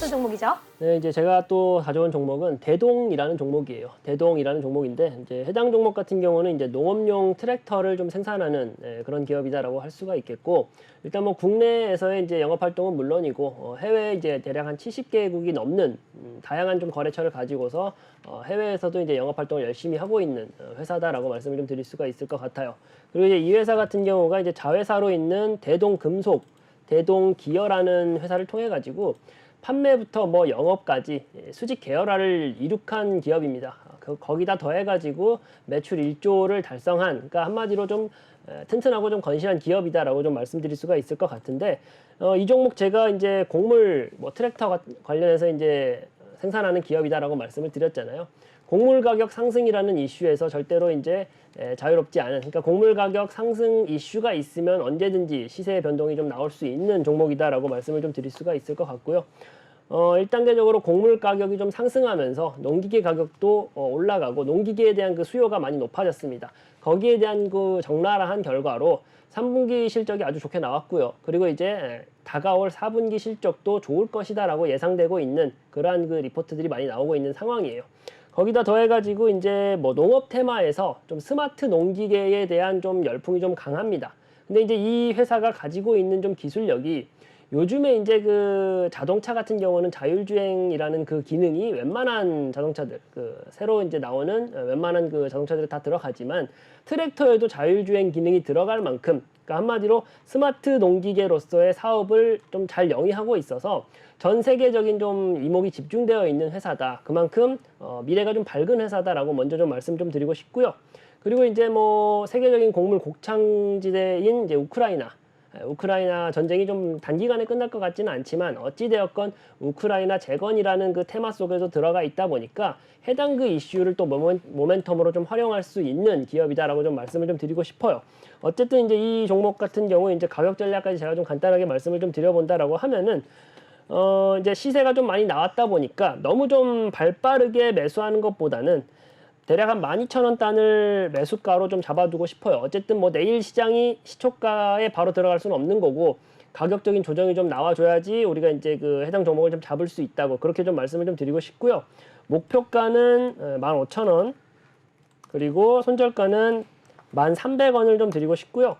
어떤 종목이죠? 네, 이제 제가 또 가져온 종목은 대동이라는 종목이에요. 대동이라는 종목인데 이제 해당 종목 같은 경우는 이제 농업용 트랙터를 좀 생산하는 예, 그런 기업이다라고 할 수가 있겠고 일단 뭐 국내에서의 이제 영업 활동은 물론이고 어, 해외 이제 대략 한 70개국이 넘는 음, 다양한 좀 거래처를 가지고서 어, 해외에서도 이제 영업 활동을 열심히 하고 있는 어, 회사다라고 말씀을 좀 드릴 수가 있을 것 같아요. 그리고 이제 이 회사 같은 경우가 이제 자회사로 있는 대동금속, 대동기어라는 회사를 통해 가지고 판매부터 뭐 영업까지 예, 수직 계열화를 이룩한 기업입니다. 그, 거기다 더해가지고 매출 1조를 달성한, 그러니까 한마디로 좀 에, 튼튼하고 좀 건실한 기업이다라고 좀 말씀드릴 수가 있을 것 같은데 어, 이 종목 제가 이제 곡물 뭐 트랙터 가- 관련해서 이제 생산하는 기업이다라고 말씀을 드렸잖아요. 곡물 가격 상승이라는 이슈에서 절대로 이제 에, 자유롭지 않은 그러니까 곡물 가격 상승 이슈가 있으면 언제든지 시세의 변동이 좀 나올 수 있는 종목이다라고 말씀을 좀 드릴 수가 있을 것 같고요. 어, 1단계적으로 곡물 가격이 좀 상승하면서 농기계 가격도 어, 올라가고 농기계에 대한 그 수요가 많이 높아졌습니다. 거기에 대한 그 적나라한 결과로 3분기 실적이 아주 좋게 나왔고요. 그리고 이제 다가올 4분기 실적도 좋을 것이다라고 예상되고 있는 그러한 그 리포트들이 많이 나오고 있는 상황이에요. 거기다 더해가지고 이제 뭐 농업 테마에서 좀 스마트 농기계에 대한 좀 열풍이 좀 강합니다. 근데 이제 이 회사가 가지고 있는 좀 기술력이 요즘에 이제 그 자동차 같은 경우는 자율주행이라는 그 기능이 웬만한 자동차들 그 새로 이제 나오는 어, 웬만한 그 자동차들에 다 들어가지만 트랙터에도 자율주행 기능이 들어갈 만큼 그러니까 한마디로 스마트 농기계로서의 사업을 좀 잘 영위하고 있어서 전 세계적인 좀 이목이 집중되어 있는 회사다. 그만큼 어, 미래가 좀 밝은 회사다라고 먼저 좀 말씀 좀 드리고 싶고요. 그리고 이제 뭐 세계적인 곡물 곡창지대인 이제 우크라이나 에, 우크라이나 전쟁이 좀 단기간에 끝날 것 같지는 않지만 어찌되었건 우크라이나 재건이라는 그 테마 속에도 들어가 있다 보니까 해당 그 이슈를 또 모멘, 모멘텀으로 좀 활용할 수 있는 기업이다라고 좀 말씀을 좀 드리고 싶어요. 어쨌든 이제 이 종목 같은 경우 이제 가격 전략까지 제가 좀 간단하게 말씀을 좀 드려본다라고 하면은 어 이제 시세가 좀 많이 나왔다 보니까 너무 좀 발빠르게 매수하는 것보다는 대략 한 12,000원 단을 매수가로 좀 잡아두고 싶어요. 어쨌든 뭐 내일 시장이 시초가에 바로 들어갈 수는 없는 거고 가격적인 조정이 좀 나와줘야지 우리가 이제 그 해당 종목을 좀 잡을 수 있다고 그렇게 좀 말씀을 좀 드리고 싶고요. 목표가는 어, 15,000원 그리고 손절가는 1,300원을 좀 드리고 싶고요.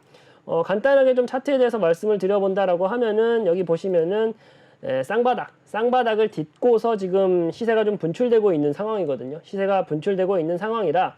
어, 간단하게 좀 차트에 대해서 말씀을 드려본다라고 하면은 여기 보시면은 에, 쌍바닥, 쌍바닥을 딛고서 지금 시세가 좀 분출되고 있는 상황이거든요. 시세가 분출되고 있는 상황이라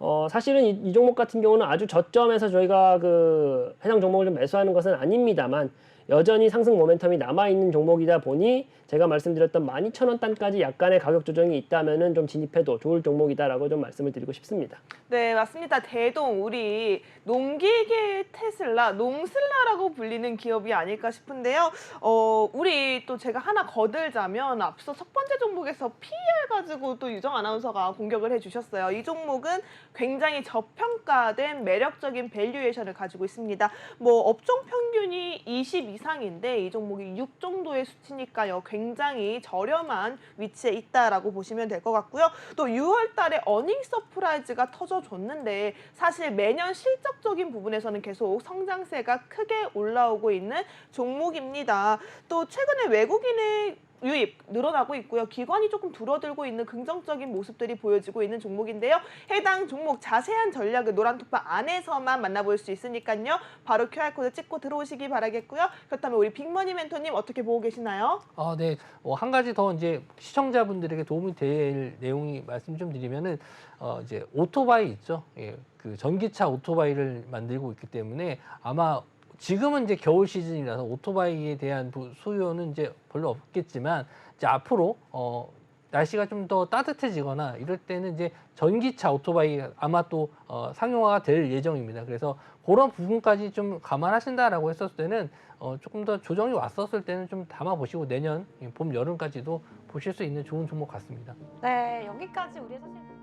어, 사실은 이, 이 종목 같은 경우는 아주 저점에서 저희가 그 해당 종목을 좀 매수하는 것은 아닙니다만 여전히 상승 모멘텀이 남아있는 종목이다 보니 제가 말씀드렸던 12,000원 단까지 약간의 가격 조정이 있다면은 좀 진입해도 좋을 종목이다라고 좀 말씀을 드리고 싶습니다. 네, 맞습니다. 대동 우리 농기계 테슬라, 농슬라라고 불리는 기업이 아닐까 싶은데요. 어, 우리 또 제가 하나 거들자면 앞서 첫 번째 종목에서 PER 가지고 또 유정 아나운서가 공격을 해주셨어요. 이 종목은 굉장히 저평가된 매력적인 밸류에이션을 가지고 있습니다. 뭐 업종 평균이 20 이상인데 이 종목이 6 정도의 수치니까요. 굉장히 저렴한 위치에 있다라고 보시면 될 것 같고요. 또 6월 달에 어닝 서프라이즈가 터져줬는데 사실 매년 실적적인 부분에서는 계속 성장세가 크게 올라오고 있는 종목입니다. 또 최근에 외국인의 유입 늘어나고 있고요. 기관이 조금 줄어들고 있는 긍정적인 모습들이 보여지고 있는 종목인데요. 해당 종목 자세한 전략을 노란톡방 안에서만 만나볼 수 있으니까요. 바로 QR코드 찍고 들어오시기 바라겠고요. 그렇다면 우리 빅머니 멘토님 어떻게 보고 계시나요? 아, 네. 어, 한 가지 더 이제 시청자분들에게 도움이 될 내용이 말씀 좀 드리면은 어, 이제 오토바이 있죠. 예. 그 전기차 오토바이를 만들고 있기 때문에 아마 지금은 이제 겨울 시즌이라서 오토바이에 대한 부- 수요는 이제 별로 없겠지만 이제 앞으로 어 날씨가 좀 더 따뜻해지거나 이럴 때는 이제 전기차 오토바이 아마 또 어, 상용화가 될 예정입니다. 그래서 그런 부분까지 좀 감안하신다라고 했었을 때는 어, 조금 더 조정이 왔었을 때는 좀 담아 보시고 내년 봄 여름까지도 보실 수 있는 좋은 종목 같습니다. 네, 여기까지 우리 사실.